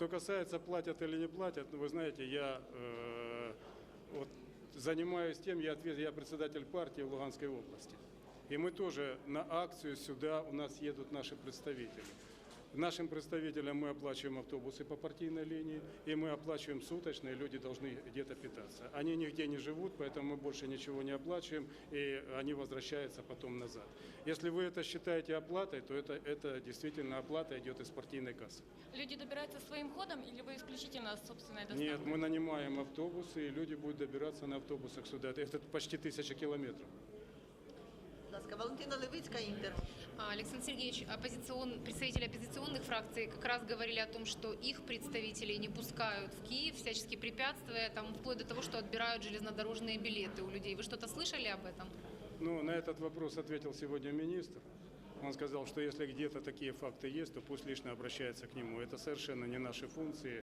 Что касается платят или не платят, ну, вы знаете, я э, вот, занимаюсь тем, я, я председатель партии в Луганской области. И мы тоже на акцию сюда, у нас едут наши представители. Нашим представителям мы оплачиваем автобусы по партийной линии, и мы оплачиваем суточные, люди должны где-то питаться. Они нигде не живут, поэтому мы больше ничего не оплачиваем, и они возвращаются потом назад. Если вы это считаете оплатой, то это, это действительно оплата идет из партийной кассы. Люди добираются своим ходом или вы исключительно собственной доставкой? Нет, мы нанимаем автобусы, и люди будут добираться на автобусах сюда. Это почти тысяча километров. Будь ласка, Валентина Левицька, Інтер. А, Александр Сергеевич, оппозицион, представители оппозиционных фракций как раз говорили о том, что их представителей не пускают в Киев, всячески препятствуя, там, вплоть до того, что отбирают железнодорожные билеты у людей. Вы что-то слышали об этом? Ну, на этот вопрос ответил сегодня министр. Он сказал, что если где-то такие факты есть, то пусть лично обращается к нему. Это совершенно не наши функции.